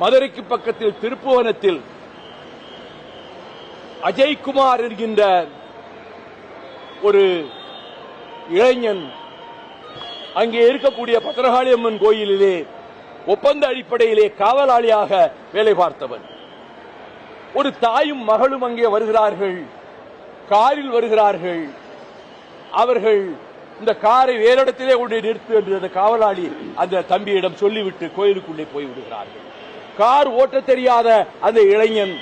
மதுரைக்கு பக்கத்தில் திருப்புவனத்தில் அஜய்குமார் என்கின்ற ஒரு இளைஞன் அங்கே இருக்கக்கூடிய பத்திரகாளி அம்மன் கோயிலிலே ஒப்பந்த அடிப்படையிலே காவலாளியாக வேலை பார்த்தவன். ஒரு தாயும் மகளும் அங்கே வருகிறார்கள். காரில் வருகிறார்கள். அவர்கள் இந்த காரை வேறு இடத்திலே கொண்டு நிறுத்து என்று அந்த காவலாளி அந்த தம்பியிடம் சொல்லிவிட்டு கோயிலுக்குள்ளே போய் விடுகிறார்கள் கார் ஓட்ட தெரியாத அந்த இளைஞன்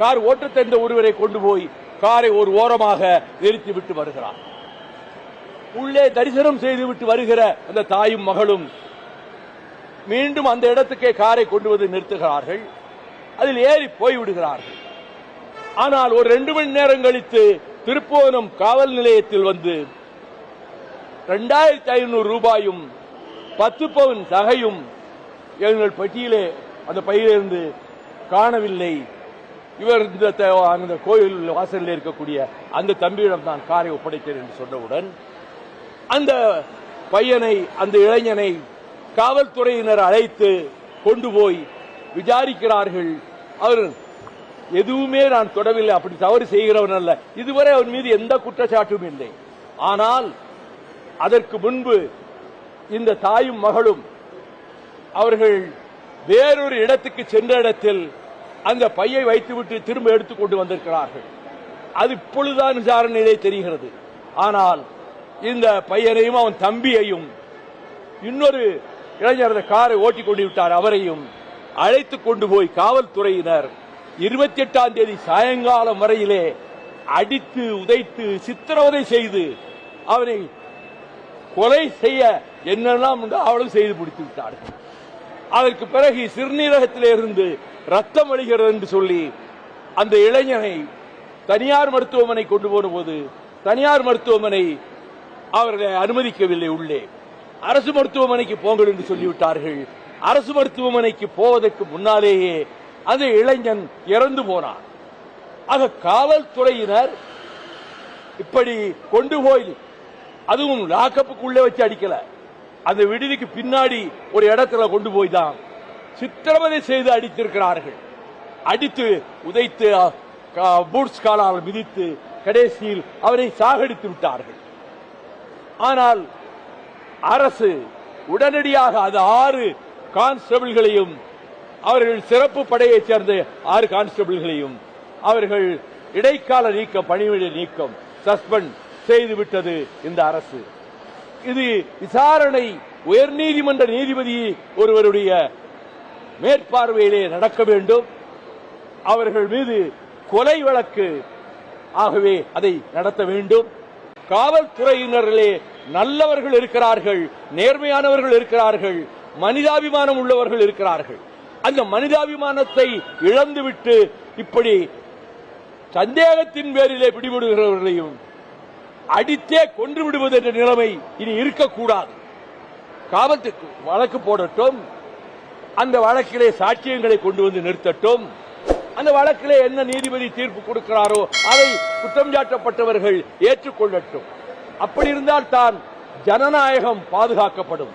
கார் ஓட்ட தெரிந்த ஒருவரை கொண்டு போய் காரை ஒரு ஓரமாக நிறுத்திவிட்டு வருகிறார் உள்ளே தரிசனம் செய்துவிட்டு வருகிற அந்த தாயும் மகளும் மீண்டும் அந்த இடத்துக்கே காரை கொண்டு வந்து நிறுத்துகிறார்கள். அதில் ஏறி போய் விடுகிறார்கள். ஆனால் ஒரு ரெண்டு மணி நேரம் கழித்து திருப்போனம் காவல் நிலையத்தில் வந்து ரெண்டாயிரத்தி ஐநூறு ரூபாயும் பத்து பவுன் சகையும் எங்கள் பட்டியலே அந்த பையிலிருந்து காணவில்லை. இவர் இந்த அந்த கோயில் வாசலில் இருக்கக்கூடிய அந்த தம்பியிடம் தான் காரை ஒப்படைத்தேன் என்று சொன்னவுடன் அந்த பையனை அந்த இளைஞனை காவல்துறையினர் அழைத்து கொண்டு போய் விசாரிக்கிறார்கள். அவர் எதுவுமே நான் தொடவில்லை. அப்படி தவறு செய்கிறவன் அல்ல. இதுவரை அவன் மீது எந்த குற்றச்சாட்டும் இல்லை. ஆனால் அதற்கு முன்பு இந்த தாயும் மகளும் அவர்கள் வேறொரு இடத்துக்கு சென்ற இடத்தில் அந்த பையை வைத்துவிட்டு திரும்ப எடுத்துக் கொண்டு வந்திருக்கிறார்கள். அது இப்பொழுதுதான் விசாரணையிலே தெரிகிறது. ஆனால் இந்த பையனையும் அவன் தம்பியையும் இன்னொரு இளைஞர் காரை ஓட்டிக் கொண்டு விட்டார். அவரையும் அழைத்து கொண்டு போய் காவல்துறையினர் இருபத்தி எட்டாம் தேதி சாயங்காலம் வரையிலே அடித்து உதைத்து சித்திரவதை செய்து அவனை கொலை செய்ய என்னெல்லாம் உண்டு அவளும் செய்து பிடித்து விட்டார்கள். அதற்கு பிறகு சிறுநீரகத்திலே இருந்து ரத்தம் வழிகிறது என்று சொல்லி அந்த இளைஞனை தனியார் மருத்துவமனை கொண்டு போனபோது தனியார் மருத்துவமனை அவர்களை அனுமதிக்கவில்லை உள்ளே. அரசு மருத்துவமனைக்கு போங்கள் என்று சொல்லிவிட்டார்கள். அரசு மருத்துவமனைக்கு போவதற்கு முன்னாலேயே அந்த இளைஞன் இறந்து போனான். ஆக காவல்துறையினர் இப்படி கொண்டு போய் அதுவும் லாக்கப்புக்குள்ளே வச்சு அடிக்கல. அந்த விடுதிக்கு பின்னாடி ஒரு இடத்துல கொண்டு போய் தான் சித்திரவதை செய்து அடித்திருக்கிறார்கள். அடித்து உதைத்து பூட்ஸ் காலால் மிதித்து கடைசியில் அவரை சாகடித்து விட்டார்கள். ஆனால் அரசு உடனடியாக அது ஆறு கான்ஸ்டபிள்களையும் அவர்கள் சிறப்பு படையைச் சேர்ந்த ஆறு கான்ஸ்டபிள்களையும் அவர்கள் இடைக்கால நீக்கம் பணிவிட நீக்கம் சஸ்பெண்ட் செய்துவிட்டது இந்த அரசு. இது விசாரணை உயர்நீதிமன்ற நீதிபதி ஒருவருடைய மேற்பார்வையிலே நடக்க வேண்டும். அவர்கள் மீது கொலை வழக்கு ஆகவே அதை நடத்த வேண்டும். காவல்துறையினரிலே நல்லவர்கள் இருக்கிறார்கள் நேர்மையானவர்கள் இருக்கிறார்கள் மனிதாபிமானம் உள்ளவர்கள் இருக்கிறார்கள். அந்த மனிதாபிமானத்தை இழந்துவிட்டு இப்படி சந்தேகத்தின் பேரிலே பிடிபடுகிறவர்களையும் அடித்தே கொன்று விடுவது என்ற நிலைமை இனி இருக்கக்கூடாது. காவல்துறை வழக்கு போடட்டும். அந்த வழக்கிலே சாட்சியங்களை கொண்டு வந்து நிறுத்தட்டும். அந்த வழக்கிலே என்ன நீதிபதி தீர்ப்பு கொடுக்கிறாரோ அதை குற்றம் சாட்டப்பட்டவர்கள் ஏற்றுக்கொள்ளட்டும். அப்படி இருந்தால் தான் ஜனநாயகம் பாதுகாக்கப்படும்.